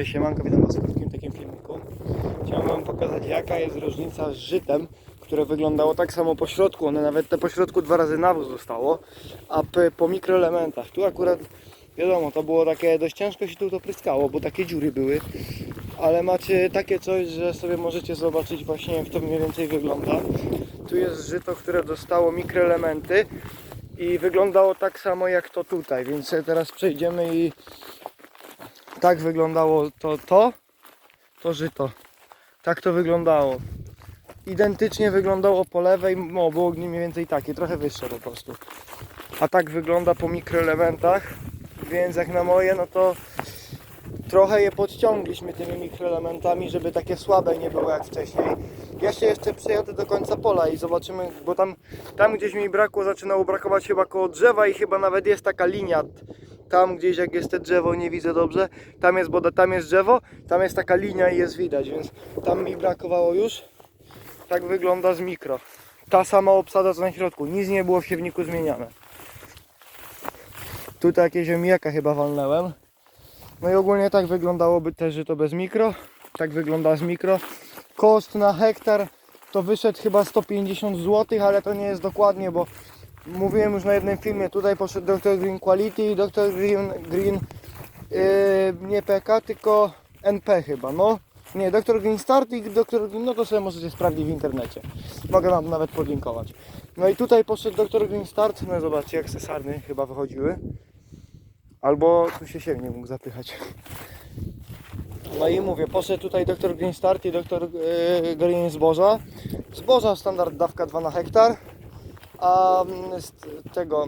Cześć, siemanko, witam Was w krótkim takim filmiku. Chciałem Wam pokazać jaka jest różnica z żytem, które wyglądało tak samo po środku, one nawet te po środku dwa razy nawóz zostało, a po mikroelementach. Tu akurat wiadomo, to było takie, dość ciężko się tu to pryskało, bo takie dziury były, ale macie takie coś, że sobie możecie zobaczyć właśnie jak to mniej więcej wygląda. Tu jest żyto, które dostało mikroelementy i wyglądało tak samo jak to tutaj, więc teraz przejdziemy i tak wyglądało to, to, to żyto. Tak to wyglądało. Identycznie wyglądało po lewej, no było mniej więcej takie, trochę wyższe po prostu. A tak wygląda po mikroelementach, więc jak na moje, no to trochę je podciągliśmy tymi mikroelementami, żeby takie słabe nie było jak wcześniej. Ja się jeszcze przejadę do końca pola i zobaczymy, bo tam, tam gdzieś mi brakło, zaczynało brakować chyba koło drzewa i chyba nawet jest taka linia tam gdzieś jak jest te drzewo nie widzę dobrze. Tam jest, bo tam jest drzewo tam jest taka linia i jest widać więc tam mi brakowało już. Tak wygląda z mikro. Ta sama obsada co na środku. Nic nie było w siewniku zmieniane. Tutaj jakieś ziemniaka chyba walnęłem. No i ogólnie tak wyglądałoby też że to bez mikro. Tak wygląda z mikro. Koszt na hektar to wyszedł chyba 150 zł ale to nie jest dokładnie bo mówiłem już na jednym filmie, tutaj poszedł Dr. Green Quality i Dr. Green, Green yy, nie PK, tylko NP chyba, no. Nie, Dr. Green Start i Dr. Green, no to sobie możecie sprawdzić w internecie. Mogę Wam nawet podlinkować. No i tutaj poszedł Dr. Green Start, no zobaczcie jak cesarny chyba wychodziły. Albo tu się siewnie mógł zapychać. No i mówię, poszedł tutaj Dr. Green Start i Dr. Yy, Green Zboża. Zboża standard dawka 2 na hektar a mm, tego,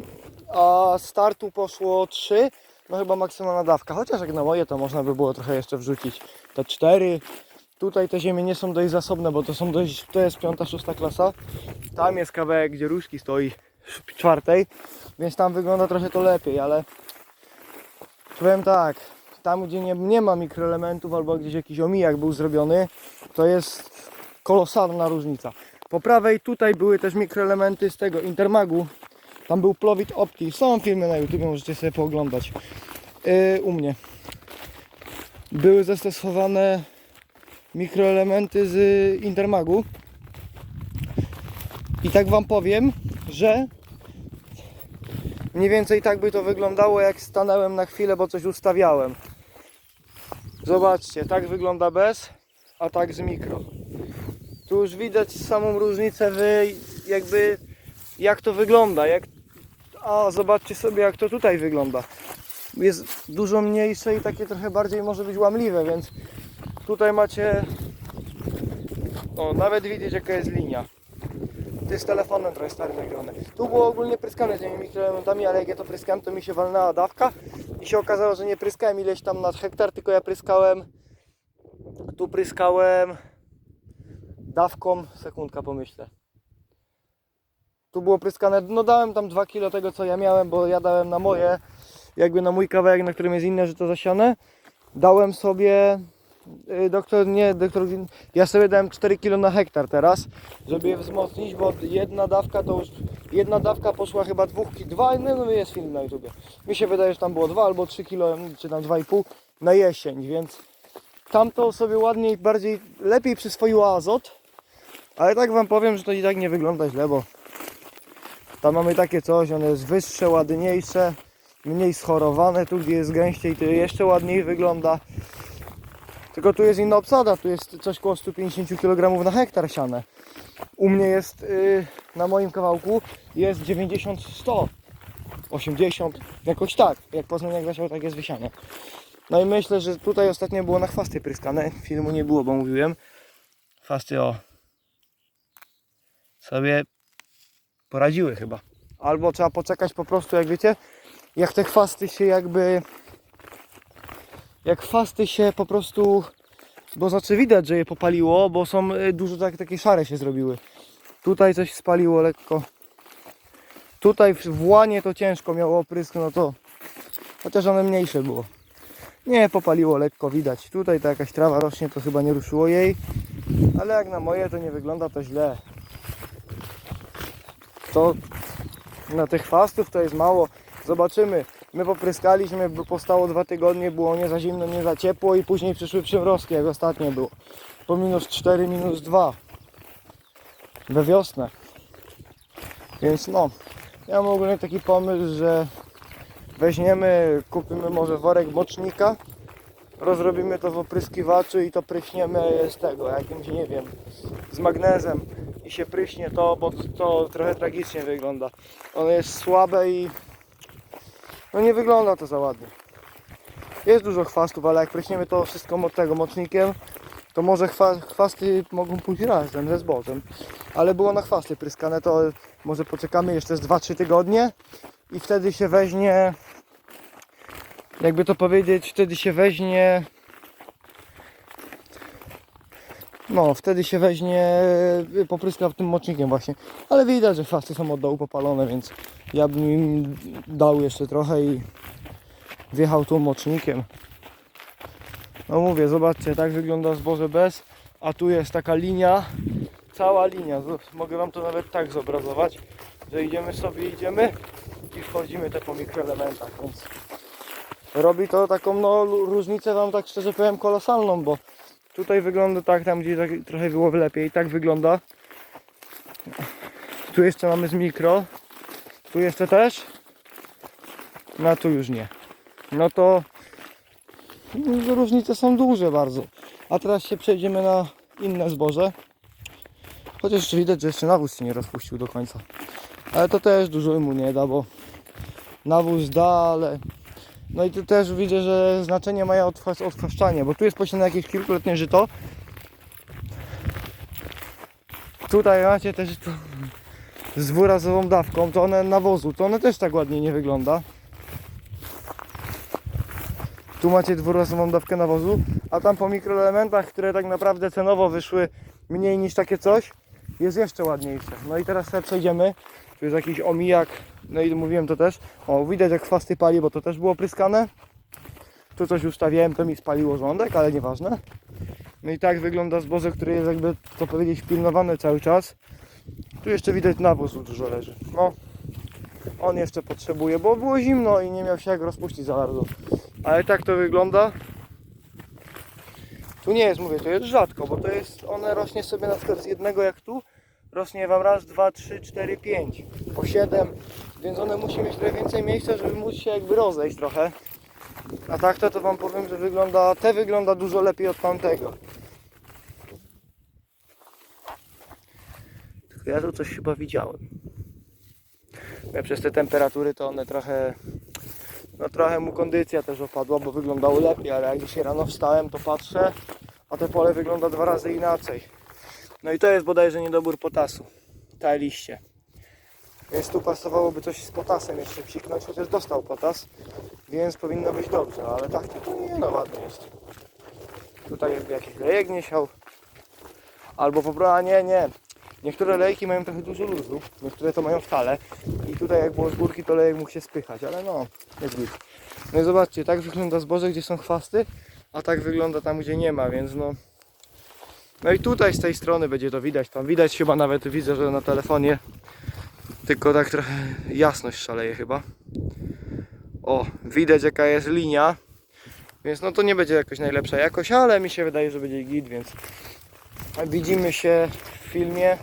a startu poszło 3, no chyba maksymalna dawka, chociaż jak na moje to można by było trochę jeszcze wrzucić te 4. Tutaj te ziemie nie są dość zasobne, bo to są dość, to jest piąta, szósta klasa. Tam jest kawałek, gdzie różki stoi czwartej, więc tam wygląda trochę to lepiej, ale powiem tak, tam gdzie nie, nie ma mikroelementów albo gdzieś jakiś omijak był zrobiony, to jest kolosalna różnica. Po prawej tutaj były też mikroelementy z tego Intermagu. Tam był Plowit Opti. Są filmy na YouTube, możecie sobie pooglądać. Yy, u mnie. Były zastosowane mikroelementy z Intermagu. I tak Wam powiem, że mniej więcej tak by to wyglądało jak stanąłem na chwilę, bo coś ustawiałem. Zobaczcie, tak wygląda bez, a tak z mikro. Tu już widać samą różnicę w jakby jak to wygląda. Jak... A zobaczcie sobie jak to tutaj wygląda. Jest dużo mniejsze i takie trochę bardziej może być łamliwe, więc tutaj macie o, nawet widzieć jaka jest linia. To jest telefonem trochę stary nagrane. Tu było ogólnie pryskane tymi mikroelementami, ale jak ja to pryskałem, to mi się walnęła dawka i się okazało, że nie pryskałem ileś tam na hektar, tylko ja pryskałem tu pryskałem dawką, sekundka pomyślę. Tu było pryskane, no dałem tam 2 kg tego co ja miałem, bo ja dałem na moje, jakby na mój kawałek, na którym jest inne żyto zasiane. Dałem sobie, y, doktor, nie, doktor, ja sobie dałem 4 kg na hektar teraz, żeby je wzmocnić, bo jedna dawka to już, jedna dawka poszła chyba 2 kg, 2, no, no jest film na YouTubie. Mi się wydaje, że tam było 2 albo 3 kg, czy tam 2,5 na jesień, więc tamto sobie ładniej, bardziej, lepiej przyswoiło azot, ale tak wam powiem, że to i tak nie wygląda źle, bo tam mamy takie coś, one jest wyższe, ładniejsze, mniej schorowane, tu gdzie jest gęściej to jeszcze ładniej wygląda. Tylko tu jest inna obsada, tu jest coś koło 150 kg na hektar siane. U mnie jest yy, na moim kawałku jest 90-100, 80, jakoś tak, jak Poznań jak tak jest wysiane. No i myślę, że tutaj ostatnio było na chwasty pryskane, filmu nie było, bo mówiłem. Chwasty o sobie poradziły chyba. Albo trzeba poczekać po prostu, jak wiecie, jak te chwasty się jakby jak chwasty się po prostu bo znaczy widać, że je popaliło, bo są y, dużo tak, takie szare się zrobiły. Tutaj coś spaliło lekko. Tutaj w łanie to ciężko miało oprysk, no to chociaż one mniejsze było. Nie, popaliło lekko, widać. Tutaj ta jakaś trawa rośnie, to chyba nie ruszyło jej. Ale jak na moje to nie wygląda to źle. To na tych chwastów to jest mało. Zobaczymy. My popryskaliśmy, by postało dwa tygodnie, było nie za zimno, nie za ciepło i później przyszły przymrozki, jak ostatnio było. Po minus 4, minus 2. We wiosnę. Więc no, ja mam ogólnie taki pomysł, że weźmiemy, kupimy może worek mocznika, rozrobimy to w opryskiwaczu i to pryśniemy z tego, jakimś, nie wiem, z magnezem i się pryśnie to, bo to trochę tragicznie wygląda. Ono jest słabe i no nie wygląda to za ładnie. Jest dużo chwastów, ale jak pryśniemy to wszystko od tego mocznikiem, to może chwa, chwasty mogą pójść razem ze zbożem. Ale było na chwasty pryskane, to może poczekamy jeszcze z 2-3 tygodnie i wtedy się weźmie, jakby to powiedzieć, wtedy się weźmie no, wtedy się weźmie, y, popryska tym mocznikiem właśnie. Ale widać, że chwasty są od dołu popalone, więc ja bym im dał jeszcze trochę i wjechał tu mocznikiem. No mówię, zobaczcie, tak wygląda zboże bez, a tu jest taka linia, cała linia. Mogę Wam to nawet tak zobrazować, że idziemy sobie, idziemy i wchodzimy te po mikroelementach, więc robi to taką no różnicę Wam tak szczerze powiem kolosalną, bo tutaj wygląda tak, tam gdzie tak, trochę było lepiej, tak wygląda. Tu jeszcze mamy z mikro, tu jeszcze też, no tu już nie. No to no, różnice są duże bardzo. A teraz się przejdziemy na inne zboże. Chociaż jeszcze widać, że jeszcze nawóz się nie rozpuścił do końca. Ale to też dużo mu nie da, bo nawóz da, ale... No i tu też widzę, że znaczenie odchwas- odchwaszczanie, bo tu jest posiane jakieś kilkuletnie żyto. Tutaj macie też to z dwurazową dawką, to one nawozu, to one też tak ładnie nie wygląda. Tu macie dwurazową dawkę nawozu, a tam po mikroelementach, które tak naprawdę cenowo wyszły mniej niż takie coś, jest jeszcze ładniejsze. No i teraz sobie przejdziemy. Tu jest jakiś omijak, no i mówiłem to też. O, widać jak chwasty pali, bo to też było pryskane. Tu coś ustawiałem, to mi spaliło rządek, ale nieważne. No i tak wygląda zboże, które jest jakby, to powiedzieć, pilnowane cały czas. Tu jeszcze widać nawozu dużo leży. No, on jeszcze potrzebuje, bo było zimno i nie miał się jak rozpuścić za bardzo. Ale tak to wygląda. Tu nie jest, mówię, to jest rzadko, bo to jest, one rośnie sobie na przykład z jednego jak tu, rośnie Wam raz, dwa, trzy, cztery, pięć, po siedem, więc one musi mieć trochę więcej miejsca, żeby móc się jakby rozejść trochę. A tak to, to Wam powiem, że wygląda, te wygląda dużo lepiej od tamtego. Tylko ja tu coś chyba widziałem. Ja przez te temperatury to one trochę no trochę mu kondycja też opadła, bo wyglądało lepiej, ale jak dzisiaj rano wstałem, to patrzę, a te pole wygląda dwa razy inaczej. No i to jest bodajże niedobór potasu, te liście. Więc tu pasowałoby coś z potasem jeszcze psiknąć, chociaż dostał potas, więc powinno być dobrze, ale tak to nie no ładnie jest. Tutaj jakby jakiś lejek nie siał, albo po prostu, a nie, nie. Niektóre lejki mają trochę dużo luzu, niektóre to mają wcale. I tutaj jak było z górki, to lejek mógł się spychać, ale no, jest git. No i zobaczcie, tak wygląda zboże, gdzie są chwasty, a tak wygląda tam, gdzie nie ma, więc no... No i tutaj z tej strony będzie to widać, tam widać chyba nawet, widzę, że na telefonie, tylko tak trochę jasność szaleje chyba. O, widać jaka jest linia, więc no to nie będzie jakoś najlepsza jakość, ale mi się wydaje, że będzie git, więc widzimy się w filmie.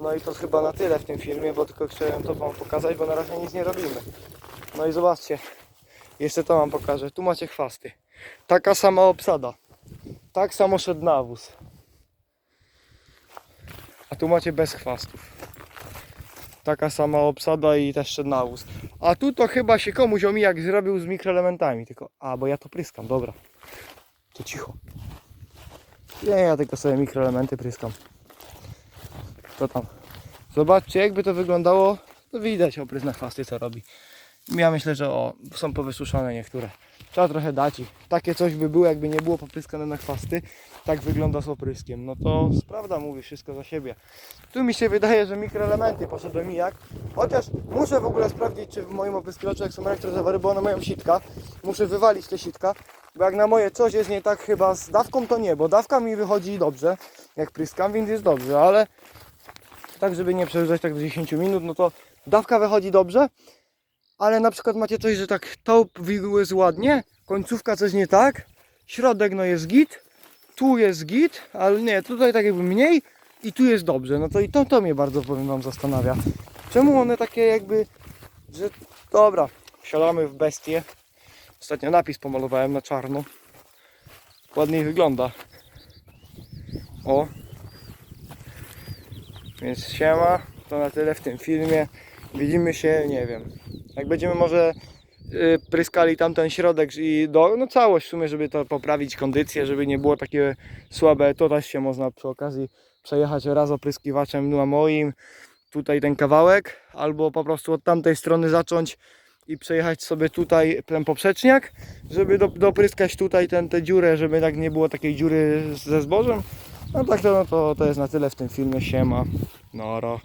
No i to chyba na tyle w tym filmie, bo tylko chciałem to Wam pokazać, bo na razie nic nie robimy. No i zobaczcie, jeszcze to Wam pokażę. Tu macie chwasty. Taka sama obsada. Tak samo szedł nawóz. A tu macie bez chwastów. Taka sama obsada i też szedł nawóz. A tu to chyba się komuś omijak zrobił z mikroelementami. Tylko, a bo ja to pryskam, dobra. To cicho. Nie, ja tylko sobie mikroelementy pryskam. To tam. Zobaczcie, jakby to wyglądało. To widać oprysk na chwasty, co robi. Ja myślę, że o, są powysuszone niektóre. Trzeba trochę dać ich. Takie coś by było, jakby nie było popryskane na chwasty. Tak wygląda z opryskiem. No to prawda mówi wszystko za siebie. Tu mi się wydaje, że mikroelementy poszedłem jak. Chociaż muszę w ogóle sprawdzić, czy w moim opryskiwaczu jak są elektrozawory, bo one mają sitka. Muszę wywalić te sitka. Bo jak na moje coś jest nie tak chyba z dawką, to nie, bo dawka mi wychodzi dobrze, jak pryskam, więc jest dobrze, ale tak, żeby nie przejeżdżać tak do 10 minut, no to dawka wychodzi dobrze, ale na przykład macie coś, że tak to wigły jest ładnie, końcówka coś nie tak, środek no jest git, tu jest git, ale nie, tutaj tak jakby mniej i tu jest dobrze, no to i to, to mnie bardzo powiem wam zastanawia. Czemu one takie jakby, że dobra, wsiadamy w bestię. Ostatnio napis pomalowałem na czarno. Ładniej wygląda. O. Więc siema, to na tyle w tym filmie. Widzimy się, nie wiem. Jak będziemy może y, pryskali tamten środek i do, no całość w sumie, żeby to poprawić kondycję, żeby nie było takie słabe, to też się można przy okazji przejechać raz opryskiwaczem na moim, tutaj ten kawałek, albo po prostu od tamtej strony zacząć i przejechać sobie tutaj ten poprzeczniak, żeby do, dopryskać tutaj ten, tę dziurę, żeby tak nie było takiej dziury ze zbożem. No tak to, no to, to jest na tyle w tym filmie, siema, nara.